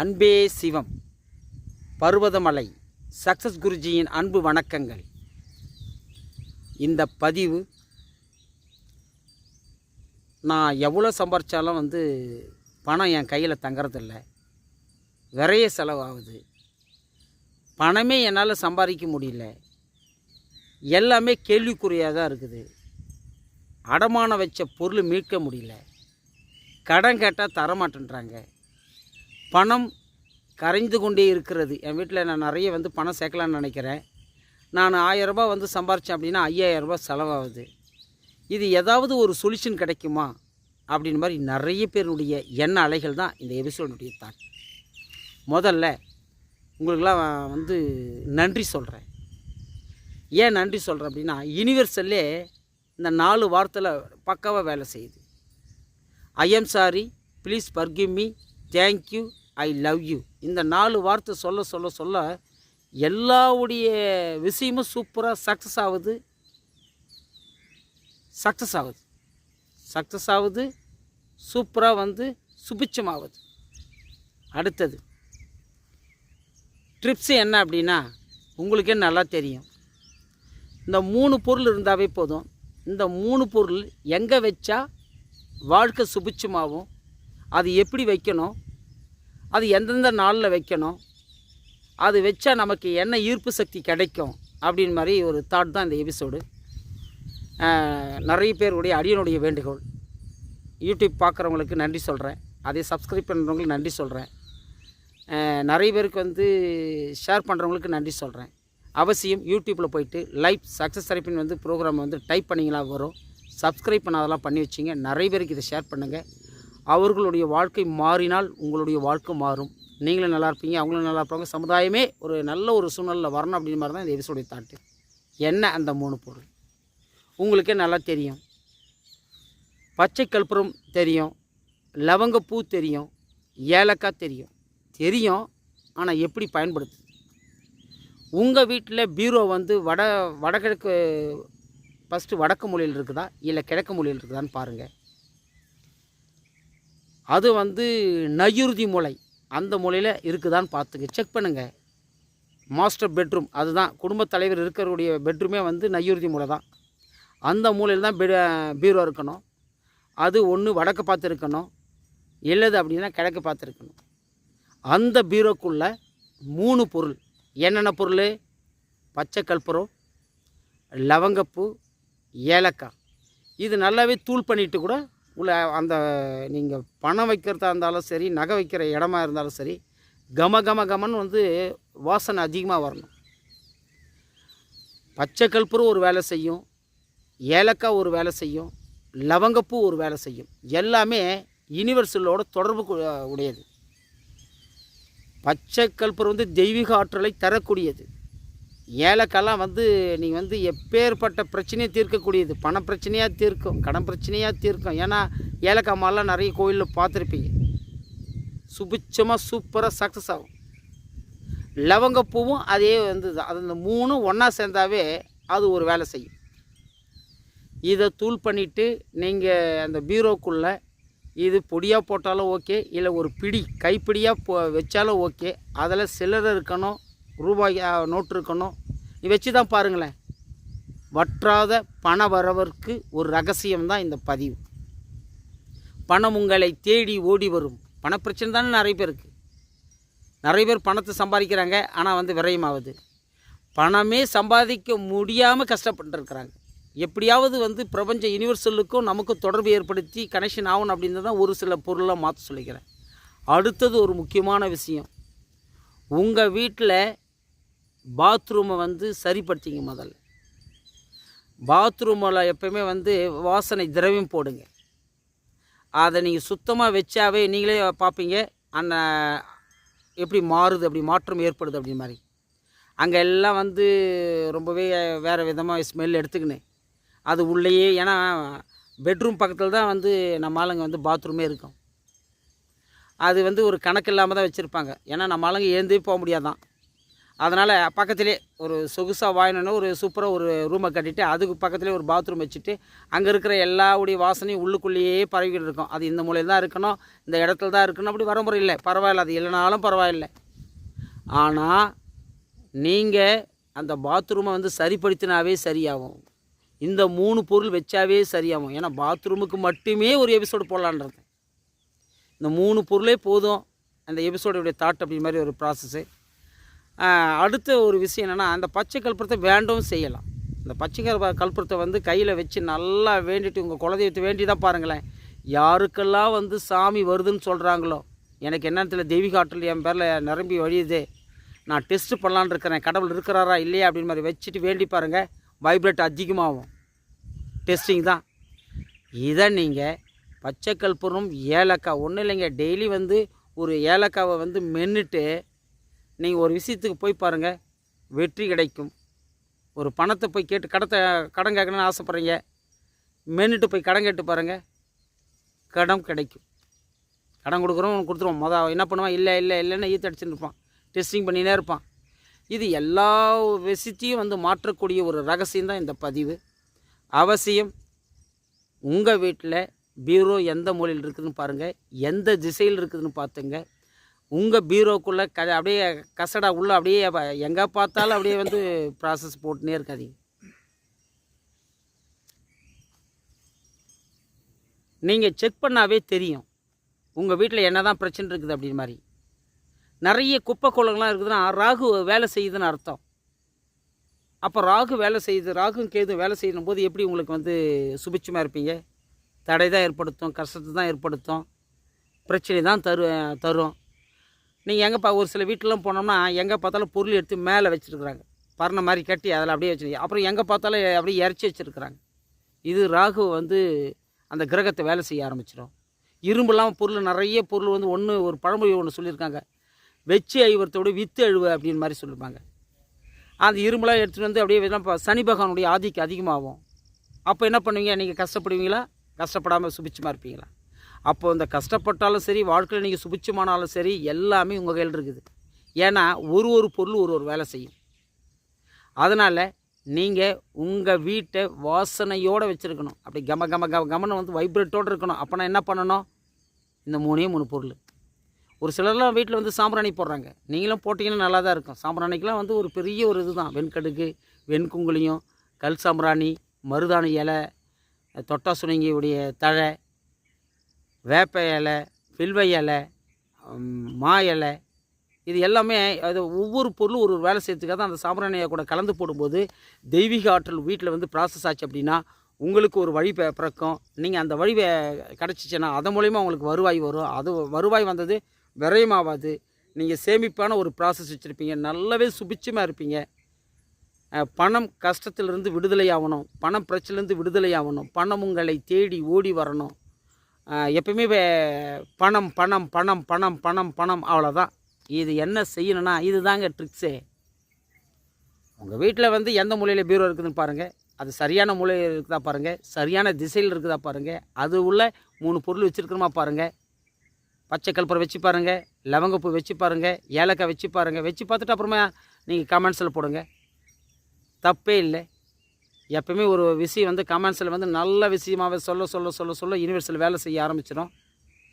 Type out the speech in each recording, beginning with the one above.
அன்பே சிவம். பருவதமலை. சக்சஸ் குருஜியின் அன்பு வணக்கங்கள். இந்த பதிவு நான் எவ்வளோ சம்பாரித்தாலும் வந்து பணம் என் கையில் தங்கறதில்ல. விரைய செலவாகுது. பணமே என்னால் சம்பாதிக்க முடியல. எல்லாமே கேள்விக்குறியாக தான் இருக்குது. அடமானம் வச்ச பொருள் மீட்க முடியல. கடன் கேட்டால் தரமாட்டேன்றாங்க. பணம் கரைந்து கொண்டே இருக்கிறது. என் வீட்டில் நான் நிறைய வந்து பணம் சேர்க்கலான்னு நினைக்கிறேன். நான் ஆயரரூபா வந்து சம்பாரித்தேன் அப்படின்னா ஐயாயிரரூபா செலவாகுது. இது ஏதாவது ஒரு சொல்யூஷன் கிடைக்குமா? அப்படின்னு மாதிரி நிறைய பேருடைய எண்ண அலைகள் தான் இந்த எபிசோடுடைய தாட். முதல்ல உங்களுக்கெல்லாம் வந்து நன்றி சொல்கிறேன் ஏன் நன்றி சொல்கிறேன் அப்படின்னா யூனிவர்சல்லே இந்த நாலு வார்த்தையில் பக்காவாக வேலை செய்யுது. I am sorry please forgive me thank you I love you இந்த நாலு வார்த்தை சொல்ல சொல்ல சொல்ல எல்லாவுடைய விஷயமும் சூப்பராக சக்ஸஸ் ஆகுது. சக்ஸஸ் ஆகுது. சக்ஸஸ் ஆகுது. சூப்பராக வந்து சுபிச்சமாகுது அடுத்தது. ட்ரிப்ஸு என்ன அப்படின்னா உங்களுக்கே நல்லா தெரியும். இந்த மூணு பொருள் இருந்தாவே போதும். இந்த மூணு பொருள் எங்கே வச்சா வாழ்க்கை சுபிச்சமாகும் அது எப்படி வைக்கணும்? அது எந்தெந்த நாளில் வைக்கணும்? அது வச்சா நமக்கு என்ன ஈர்ப்பு சக்தி கிடைக்கும்? அப்படின்னு மாதிரி ஒரு தாட் தான் இந்த எபிசோடு நிறைய பேருடைய அடியனுடைய வேண்டுகோள். யூடியூப் பார்க்குறவங்களுக்கு நன்றி சொல்கிறேன் அதை சப்ஸ்கிரைப் பண்ணுறவங்களுக்கு நன்றி சொல்கிறேன் நிறைய பேருக்கு வந்து ஷேர் பண்ணுறவங்களுக்கு நன்றி சொல்கிறேன் அவசியம் யூடியூப்பில் போயிட்டு லைஃப் சக்ஸஸ் தரப்பின் வந்து ப்ரோக்ராம் வந்து டைப் பண்ணிங்களா வரும். சப்ஸ்கிரைப் பண்ணாதெல்லாம் பண்ணி வச்சிங்க. நிறைய பேருக்கு இதை ஷேர் பண்ணுங்கள் அவர்களுடைய வாழ்க்கை மாறினால் உங்களுடைய வாழ்க்கை மாறும். நீங்களும் நல்லா இருப்பீங்க அவங்களும் நல்லா இருப்பாங்க. சமுதாயமே ஒரு நல்ல ஒரு சூழ்நிலையில் வரணும் அப்படின்ற மாதிரி தான் இந்த எபிசோடைய தாட்டு என்ன அந்த மூணு பொருள்? உங்களுக்கே நல்லா தெரியும். பச்சை கற்பூரம் தெரியும் லவங்கப்பூ தெரியும் ஏலக்காய் தெரியும். தெரியும் ஆனால் எப்படி பயன்படுத்து உங்கள் வீட்டில் பீரோ வந்து வட வடகிழக்கு ஃபஸ்ட்டு வடக்கு மொழியில் இருக்குதா? இல்லை கிழக்கு மொழியில் இருக்குதான்னு பாருங்கள் அது வந்து நயுறுதி மூலை அந்த மூலையில் இருக்குதான்னு பார்த்துங்க. செக் பண்ணுங்கள் மாஸ்டர் பெட்ரூம் அதுதான். குடும்பத் தலைவர் இருக்கிறக்கூடிய பெட்ரூமே வந்து நையுறுதி மூலை தான். அந்த மூலையில் தான் பீரோ இருக்கணும். அது ஒன்று வடக்கு பார்த்து இருக்கணும் இல்லது அப்படின்னா கிழக்கு பார்த்து இருக்கணும் அந்த பீரோக்குள்ளே மூணு பொருள். என்னென்ன பொருள்? பச்சை கற்பூரம் லவங்கப்பூ ஏலக்காய். இது நல்லாவே தூள் பண்ணிட்டு கூட உள்ள அந்த நீங்கள் பணம் வைக்கிறதா இருந்தாலும் சரி நகை வைக்கிற இடமா இருந்தாலும் சரி கம கம கமன்னு வந்து வாசனை அதிகமாக வரணும். பச்சை கற்பூரம் ஒரு வேலை செய்யும் ஏலக்காய் ஒரு வேலை செய்யும் லவங்கப்பூ ஒரு வேலை செய்யும். எல்லாமே யூனிவர்சலோட தொடர்பு உடையது. பச்சை கற்பூர் வந்து தெய்வீக ஆற்றலை தரக்கூடியது. ஏலக்காய்லாம் வந்து நீங்கள் வந்து எப்பேற்பட்ட பிரச்சனையை தீர்க்கக்கூடியது. பண பிரச்சனையாக தீர்க்கும் கடன் பிரச்சனையாக தீர்க்கும். ஏன்னா ஏலக்காய் மாலாம் நிறைய கோயிலில் பார்த்துருப்பீங்க. சுபிச்சமாக சூப்பராக சக்ஸஸ் ஆகும். லவங்கப்பூவும் அதே வந்து தான். அது இந்த மூணும் ஒன்றா சேர்ந்தாவே அது ஒரு வேலை செய்யும். இதை தூள் பண்ணிவிட்டு நீங்கள் அந்த பீரோக்குள்ளே இது பொடியாக போட்டாலும் ஓகே இல்லை ஒரு பிடி கைப்பிடியாக போ வச்சாலும் ஓகே. அதில் சில்லறை இருக்கணும் ரூபாய் நோட்டு இருக்கணும். நீ வச்சு தான் பாருங்களேன். வற்றாத பண வரவருக்கு ஒரு ரகசியம் தான் இந்த பதிவு. பணம் உங்களை தேடி ஓடி வரும். பணப்பிரச்சனை தானே நிறைய பேருக்கு. நிறைய பேர் பணத்தை சம்பாதிக்கிறாங்க ஆனால் வந்து விரயமாகுது பணமே சம்பாதிக்க முடியாமல் கஷ்டப்பட்டுருக்குறாங்க. எப்படியாவது வந்து பிரபஞ்ச யூனிவர்சலுக்கும் நமக்கும் தொடர்பு ஏற்படுத்தி கனெக்ஷன் ஆகணும் அப்படின்னு தான் ஒரு சில பொருளை மாற்ற சொல்லிக்கிறேன். அடுத்தது ஒரு முக்கியமான விஷயம். உங்கள் வீட்டில் பாத்ரூமை வந்து சரிப்படுத்திங்க முதல்ல பாத்ரூமில் எப்பயுமே வந்து வாசனை திரவியம் போடுங்க. அதை நீங்கள் சுத்தமாக வச்சாவே நீங்களே பார்ப்பீங்க அந்த எப்படி மாறுது அப்படி மாற்றம் ஏற்படுது அப்படி மாதிரி. அங்கே எல்லாம் வந்து ரொம்பவே வேறு விதமாக ஸ்மெல் எடுத்துக்கினேன். அது உள்ளேயே ஏன்னா பெட்ரூம் பக்கத்தில் தான் வந்து நம்ம ஆளுங்க வந்து பாத்ரூமே இருக்கும். அது வந்து ஒரு கணக்கு இல்லாமல் தான் வச்சுருப்பாங்க. ஏன்னா நம்ம ஆளுங்க எழுந்தே போக முடியாதான். அதனால் பக்கத்திலே ஒரு சொகுசாக வாங்கினோன்னு ஒரு சூப்பராக ஒரு ரூமை கட்டிட்டு அதுக்கு பக்கத்திலே ஒரு பாத்ரூம் வச்சுட்டு அங்கே இருக்கிற எல்லாவுடைய வாசனையும் உள்ளுக்குள்ளேயே பரவிக்கிட்டு இருக்கும். அது இந்த மூலையில் தான் இருக்கணும் இந்த இடத்துல தான் இருக்கணும். அப்படி வரமுறை இல்லை. பரவாயில்ல அது இல்லைனாலும் பரவாயில்லை. ஆனால் நீங்கள் அந்த பாத்ரூமை வந்து சரிப்படுத்தினாவே சரியாகும். இந்த மூணு பொருள் வச்சாவே சரியாகும். ஏன்னா பாத்ரூமுக்கு மட்டுமே ஒரு எபிசோடு போடலான்றது. இந்த மூணு பொருளே போதும். அந்த எபிசோடுடைய தாட் அப்படி மாதிரி ஒரு ப்ராசஸ்ஸு அடுத்த ஒரு விஷயம் என்னென்னா அந்த பச்சை கற்பூரத்தை வேண்டவும் செய்யலாம். இந்த பச்சை கற்ப கற்பூரத்தை வந்து கையில் வச்சு நல்லா வேண்டிட்டு உங்கள் குலதெய்வத்தை வேண்டி தான் பாருங்களேன். யாருக்கெல்லாம் வந்து சாமி வருதுன்னு சொல்கிறாங்களோ எனக்கு என்னன்னு தெரியல தெய்வீக ஆற்றல் என் பேரில் நிரம்பி வழியுது. நான் டெஸ்ட் பண்ணலான்னு இருக்கிறேன். கடவுள் இருக்கிறாரா இல்லையா அப்படின்னு மாதிரி வச்சுட்டு வேண்டி பாருங்கள் வைப்ரேட் அதிகமாகும். டெஸ்டிங் தான். இதை நீங்கள் பச்சை கற்பூரம் ஏலக்காய் ஒன்றும் இல்லைங்க. டெய்லி வந்து ஒரு ஏலக்காவை வந்து மென்னுட்டு நீங்கள் ஒரு விஷயத்துக்கு போய் பாருங்கள் வெற்றி கிடைக்கும். ஒரு பணத்தை போய் கேட்டு கடத்தை கடன் கேட்கணும்னு ஆசைப்பட்றீங்க மென்னுட்டு போய் கடன் கேட்டு பாருங்கள் கடன் கிடைக்கும். கடன் கொடுக்குறோம் கொடுத்துருவோம் மொதல் என்ன பண்ணுவான்? இல்லை இல்லை இல்லைன்னு ஈத்து அடிச்சுட்டு இருப்பான். டெஸ்டிங் பண்ணினே இருப்பான். இது எல்லா விஷயத்தையும் வந்து மாற்றக்கூடிய ஒரு ரகசியம் தான் இந்த பதிவு. அவசியம் உங்கள் வீட்டில் பீரோ எந்த மூலையில் இருக்குதுன்னு பாருங்கள் எந்த திசையில் இருக்குதுன்னு பார்த்துங்க. உங்கள் பீரோக்குள்ளே க அப்படியே கசடா உள்ளே அப்படியே எங்கே பார்த்தாலும் அப்படியே வந்து ப்ராசஸ் போட்டுனே இருக்காதீங்க. நீங்கள் செக் பண்ணாவே தெரியும். உங்கள் வீட்டில் என்ன தான் பிரச்சனை இருக்குது அப்படின்னு மாதிரி. நிறைய குப்பை குளங்கள்லாம் இருக்குதுன்னா ராகு வேலை செய்யுதுன்னு அர்த்தம். அப்போ ராகு வேலை செய்யுது ராகும் கேது வேலை செய்யும் போது எப்படி உங்களுக்கு வந்து சுபிட்சமாக இருப்பீங்க? தடை தான் ஏற்படுத்தும் கஷ்டத்தை தான் ஏற்படுத்தும் பிரச்சனை தான் தரு தரும். நீங்கள் எங்கே பா ஒரு சில வீட்டிலலாம் போனோம்னா எங்கே பார்த்தாலும் பொருள் எடுத்து மேலே வச்சுருக்குறாங்க. பரண மாதிரி கட்டி அதில் அப்படியே வச்சுருக்கு அப்புறம் எங்கே பார்த்தாலும் அப்படியே இறச்சி வச்சுருக்குறாங்க. இது ராகு வந்து அந்த கிரகத்தை வேலை செய்ய ஆரம்பிச்சிடும் இரும்புலாம் பொருள் நிறைய பொருள் வந்து ஒன்று ஒரு பழமொழி ஒன்று சொல்லியிருக்காங்க. வெச்சு ஐவரத்தோடு வித்து அழுவ அப்படின்னு மாதிரி சொல்லியிருப்பாங்க அந்த இரும்புலாம் எடுத்துகிட்டு வந்து அப்படியே இப்போ சனி பகவானுடைய ஆதிக்கம் அதிகமாகும். அப்போ என்ன பண்ணுவீங்க? நீங்கள் கஷ்டப்படுவீங்களா? கஷ்டப்படாமல் சுபிச்சமாக இருப்பீங்களா? அப்போ இந்த கஷ்டப்பட்டாலும் சரி வாழ்க்கையில் நீங்கள் சுபிச்சமானாலும் சரி எல்லாமே உங்கள் கையில் இருக்குது. ஏன்னா ஒரு ஒரு பொருள் ஒரு ஒரு வேலை செய்யும். அதனால் நீங்கள் உங்கள் வீட்டை வாசனையோடு வச்சுருக்கணும். அப்படி கம கம கம கமனம் வந்து வைப்ரேட்டோடு இருக்கணும். அப்போனா என்ன பண்ணணும்? இந்த மூணே மூணு பொருள். ஒரு சிலர்லாம் வீட்டில் வந்து சாம்பிராணி போடுறாங்க. நீங்களும் போட்டிங்கன்னா நல்லா தான் இருக்கும். சாம்பிராணிக்கெலாம் வந்து ஒரு பெரிய ஒரு இதுதான். வெண்கடுகு வெண்குங்குளியும் கல் சாம்பிராணி மருதாணி இலை தொட்டா சுனங்கியுடைய தழை வேப்ப இலை பில்வை இலை மா இலை இது எல்லாமே அது ஒவ்வொரு பொருளும் ஒரு ஒரு வேலை செய்யறதுக்காக தான் அந்த சாம்பிராணியை கூட கலந்து போடும்போது தெய்வீக ஆற்றல் வீட்டில் வந்து ப்ராசஸ் ஆச்சு அப்படின்னா உங்களுக்கு ஒரு வழி பிறக்கும். நீங்கள் அந்த வழி கிடச்சிச்சின்னா அதன் மூலிமா உங்களுக்கு வருவாய் வரும். அது வருவாய் வந்தது விரயமாகாது நீங்கள் சேமிப்பான ஒரு ப்ராசஸ் வச்சுருப்பீங்க. நல்லாவே சுபிச்சமாக இருப்பீங்க. பணம் கஷ்டத்திலிருந்து விடுதலை ஆகணும். பணம் பிரச்சனைலேருந்து விடுதலை ஆகணும். பணம் உங்களை தேடி ஓடி வரணும். எப்பயுமே பணம் பணம் பணம் பணம் பணம் பணம் அவ்வளோதான் இது என்ன செய்யணும்னா இது தாங்க ட்ரிக்ஸே. உங்கள் வீட்டில் வந்து எந்த மூலையில் பீரோ இருக்குதுன்னு பாருங்கள் அது சரியான மூலையில் இருக்குதா பாருங்கள் சரியான திசையில் இருக்குதா பாருங்கள் அது உள்ள மூணு பொருள் வச்சுருக்கிறோமா பாருங்கள் பச்சை கல்பரை வச்சு பாருங்கள் லவங்கப்பூ வச்சு பாருங்கள் ஏலக்காய் வச்சு பாருங்கள் வச்சு பார்த்துட்டு அப்புறமா நீங்கள் கமெண்ட்ஸில் போடுங்க. தப்பே இல்லை. எப்பவுமே ஒரு விஷயம் வந்து கமெண்ட்ஸில் வந்து நல்ல விஷயமாகவே சொல்ல சொல்ல சொல்ல சொல்ல யூனிவர்ஸில் வேலை செய்ய ஆரம்பிச்சிடும்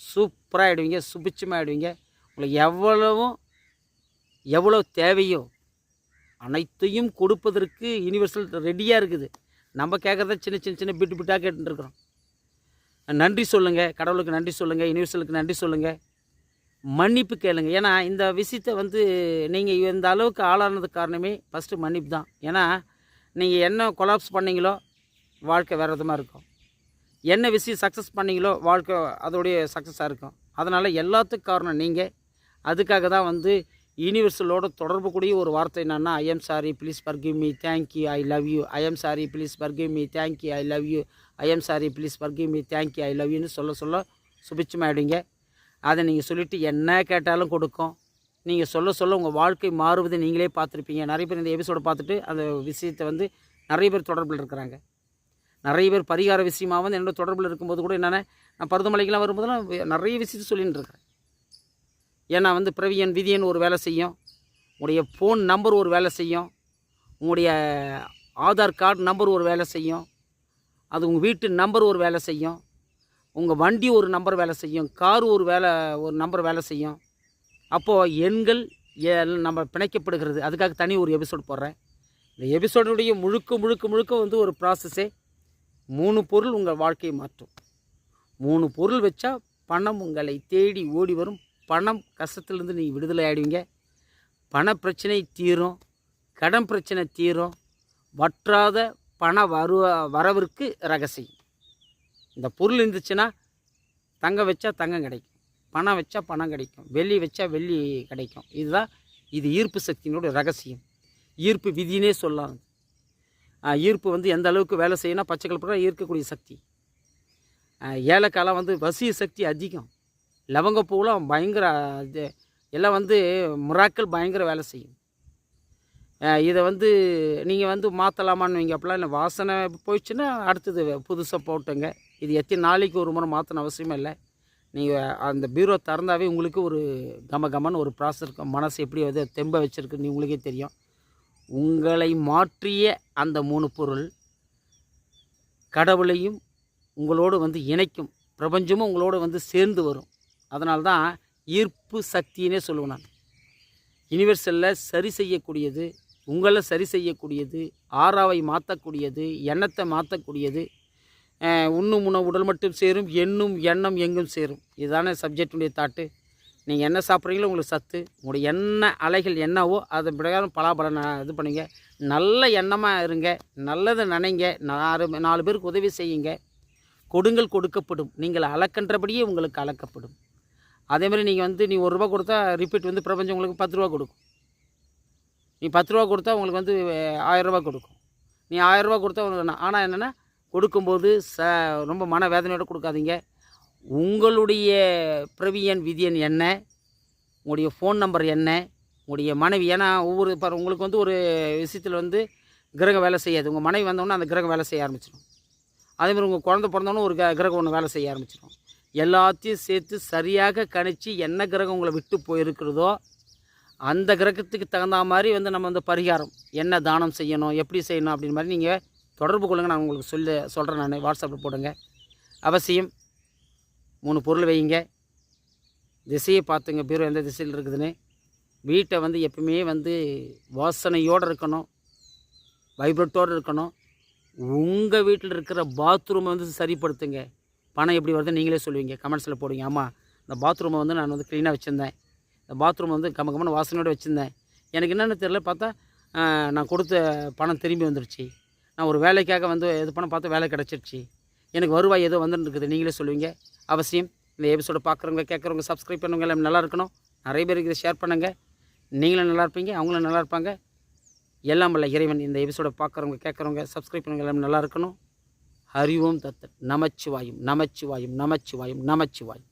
சூப்பராக ஆகிடுவீங்க சுபிட்சமாக ஆகிடுவீங்க உங்களுக்கு எவ்வளவும் எவ்வளோ தேவையோ அனைத்தையும் கொடுப்பதற்கு யூனிவர்சல் ரெடியாக இருக்குது. நம்ம கேட்குறத சின்ன சின்ன சின்ன பிட்டு பிட்டாக கேட்டுருக்குறோம் நன்றி சொல்லுங்கள் கடவுளுக்கு நன்றி சொல்லுங்கள் யூனிவர்சலுக்கு நன்றி சொல்லுங்கள் மன்னிப்பு கேளுங்க. ஏன்னா இந்த விஷயத்தை வந்து நீங்கள் இந்த அளவுக்கு ஆளானது காரணமே ஃபஸ்ட்டு மன்னிப்பு தான் ஏன்னா நீங்கள் என்ன கொலாப்ஸ் பண்ணீங்களோ வாழ்க்கை வேறு விதமாக இருக்கும். என்ன விஷயம் சக்ஸஸ் பண்ணீங்களோ வாழ்க்கை அதோடைய சக்ஸஸாக இருக்கும். அதனால் எல்லாத்துக்கும் காரணம் நீங்கள் அதுக்காக தான் வந்து யூனிவர்சலோட தொடர்பு கூடிய ஒரு வார்த்தை என்னென்னா I am sorry please forgive me thank you I love you I am sorry please forgive me thank you I love you I am sorry please forgive me thank you I love யூன்னு சொல்ல சொல்ல சுபிச்சமாயிடுங்க அதை நீங்கள் சொல்லிவிட்டு என்ன கேட்டாலும் கொடுக்கும். நீங்கள் சொல்ல சொல்ல உங்கள் வாழ்க்கை மாறுவதை நீங்களே பார்த்துருப்பீங்க. நிறைய பேர் இந்த எபிசோடை பார்த்துட்டு அந்த விஷயத்தை வந்து நிறைய பேர் தொடர்பில் இருக்கிறாங்க. நிறைய பேர் பரிகார விஷயமாக வந்து என்னோட தொடர்பில் இருக்கும்போது கூட என்னென்ன நான் பருதமலைக்கெலாம் வரும்போதெல்லாம் நிறைய விஷயத்தை சொல்லின்னு இருக்கிறேன். ஏன்னா வந்து பிரவியன் விதியன் ஒரு வேலை செய்யும். உங்களுடைய ஃபோன் நம்பர் ஒரு வேலை செய்யும். உங்களுடைய ஆதார் கார்டு நம்பர் ஒரு வேலை செய்யும். அது உங்கள் வீட்டு நம்பர் ஒரு வேலை செய்யும். உங்கள் வண்டி ஒரு நம்பர் வேலை செய்யும். கார் ஒரு வேலை ஒரு நம்பர் வேலை செய்யும். அப்போது எண்கள் நம்ம பிணைக்கப்படுகிறது. அதுக்காக தனி ஒரு எபிசோட் போடுறேன். இந்த எபிசோடுடைய முழுக்க முழுக்க முழுக்க வந்து ஒரு ப்ராசஸே மூணு பொருள் உங்கள் வாழ்க்கையை மாற்றும். மூணு பொருள் வச்சா பணம் உங்களை தேடி ஓடி வரும். பணம் கஷ்டத்துலேருந்து நீங்கள் விடுதலை ஆகிடுவீங்க பண பிரச்சனை தீரும். கடன் பிரச்சனை தீரும். வற்றாத பண வரு வரவிற்கு ரகசியம் இந்த பொருள் இருந்துச்சுன்னா தங்கம் வச்சா தங்கம் கிடைக்கும். பணம் வச்சா பணம் கிடைக்கும். வெள்ளி வச்சா வெள்ளி கிடைக்கும். இதுதான் இது ஈர்ப்பு சக்தியினுடைய ரகசியம். ஈர்ப்பு விதினே சொல்லலாம் ஈர்ப்பு வந்து எந்த அளவுக்கு வேலை செய்யணும் பச்சை கலப்படம் ஈர்க்கக்கூடிய சக்தி. ஏலக்காலாம் ஏலக்காய்லாம் வந்து வசிய சக்தி அதிகம். லவங்கப்பூலாம் பயங்கர இது எல்லாம் வந்து முறாக்கள் பயங்கர வேலை செய்யும். இதை வந்து நீங்கள் வந்து மாற்றலாமான்னு வைங்க அப்படிலாம் இல்லை. வாசனை போயிடுச்சுன்னா அடுத்தது புதுசாக போட்டுங்க. இது எத்தனை நாளைக்கு ஒரு முறை மாற்றணும் அவசியமே இல்லை. நீங்கள் அந்த பீரோ திறந்தாவே உங்களுக்கு ஒரு கம கமன்னு ஒரு ப்ராசஸ் இருக்கும் மனசு எப்படி வந்து தெம்ப வச்சுருக்குன்னு உங்களுக்கே தெரியும். உங்களை மாற்றிய அந்த மூணு பொருள் கடவுளையும் உங்களோடு வந்து இணைக்கும். பிரபஞ்சமும் உங்களோடு வந்து சேர்ந்து வரும். அதனால தான் ஈர்ப்பு சக்தின்னே சொல்லுவேன் நான். யுனிவர்சலில் சரி செய்யக்கூடியது உங்களை சரி செய்யக்கூடியது ஆறாவை மாற்றக்கூடியது எண்ணத்தை மாற்றக்கூடியது உண்ணும் உணவு உடல் மட்டும் சேரும் எண்ணும் எண்ணம் எங்கும் சேரும். இதுதானே சப்ஜெக்டுடைய தாட்டு. நீங்கள் என்ன சாப்பிட்றீங்களோ உங்களுக்கு சத்து. உங்களுடைய எண்ண அலைகள் என்னவோ அதன் பிரகாரம் பலாபலன் இது பண்ணுங்க. நல்ல எண்ணமாக இருங்க. நல்லதை நினைங்க. நாலு நாலு பேருக்கு உதவி செய்யுங்க. கொடுங்கள் கொடுக்கப்படும். நீங்கள் அளக்கின்றபடியே உங்களுக்கு அளக்கப்படும். அதேமாதிரி நீங்கள் வந்து நீ ஒரு ரூபா கொடுத்தா ரிப்பீட் வந்து பிரபஞ்சம் உங்களுக்கு பத்து ரூபா கொடுக்கும். நீ பத்து ரூபா கொடுத்தா உங்களுக்கு வந்து அஹ், ஆயிரம் ரூபா கொடுக்கும். நீ ஆயிரம் ரூபா கொடுத்தா உங்களுக்கு ஆனால் என்னென்னா கொடுக்கும்போது ச ரொம்ப மன வேதனையோடு கொடுக்காதீங்க. உங்களுடைய பிரவியன் விதியன் என்ன? உங்களுடைய ஃபோன் நம்பர் என்ன? உங்களுடைய மனைவி ஏன்னா ஒவ்வொரு இப்போ உங்களுக்கு வந்து ஒரு விஷயத்தில் வந்து கிரகம் வேலை செய்யாது. உங்கள் மனைவி வந்தோடனே அந்த கிரகம் வேலை செய்ய ஆரம்பிச்சிடும் அதேமாதிரி உங்கள் குழந்தை பிறந்தோன்னே ஒரு க- கிரகம் ஒன்று வேலை செய்ய ஆரம்பிச்சிடும் எல்லாத்தையும் சேர்த்து சரியாக கணித்து என்ன கிரகம் உங்களை விட்டு போயிருக்கிறதோ அந்த கிரகத்துக்கு தகுந்த மாதிரி வந்து நம்ம வந்து பரிகாரம். என்ன தானம் செய்யணும் எப்படி செய்யணும் அப்படின்னு மாதிரி நீங்கள் தொடர்பு கொள்ளுங்க நான் உங்களுக்கு சொல்ல சொல்கிறேன் நான். வாட்ஸ்அப்பில் போடுங்க. அவசியம். மூணு பொருள் வைங்க திசையை பார்த்துங்க. பீரோ எந்த திசையில் இருக்குதுன்னு. வீட்டை வந்து எப்பவுமே வந்து வாசனையோடு இருக்கணும். வைப்ரேட்டோடு இருக்கணும். உங்கள் வீட்டில் இருக்கிற பாத்ரூமை வந்து சரிப்படுத்துங்க. பணம் எப்படி வருதுன்னு நீங்களே சொல்லுவீங்க. கமெண்ட்ஸில் போடுவீங்க. ஆமாம் இந்த பாத்ரூமை வந்து நான் வந்து க்ளீனாக வச்சுருந்தேன். இந்த பாத்ரூம் வந்து கம கமன்னு வாசனையோடு வச்சுருந்தேன். எனக்கு என்னென்னு தெரியல பார்த்தா நான் கொடுத்த பணம் திரும்பி வந்துடுச்சு நான் ஒரு வேலைக்காக வந்து இது பண்ண பார்த்தா வேலை கிடச்சிருச்சு. எனக்கு வருவாய் ஏதோ வந்துட்டு நீங்களே சொல்லுவீங்க. அவசியம். இந்த எபிசோட பார்க்குறவங்க கேட்குறவங்க சப்ஸ்கிரைப் பண்ணவங்க எல்லாம் நல்லா இருக்கணும். நிறைய பேருக்கு இதை ஷேர் பண்ணுங்கள் நீங்களும் நல்லா இருப்பீங்க அவங்களும் நல்லா இருப்பாங்க. எல்லாம் வல்ல இறைவன் இந்த எபிசோட பார்க்குறவங்க கேட்குறவங்க சப்ஸ்கிரைப் பண்ணவங்க எல்லாம் நல்லா இருக்கணும். அறிவோம் ஓம் தத்தன் நமச்சிவாயும் நமச்சிவாயும் நமச்சிவாயும் நமச்சிவாயும்.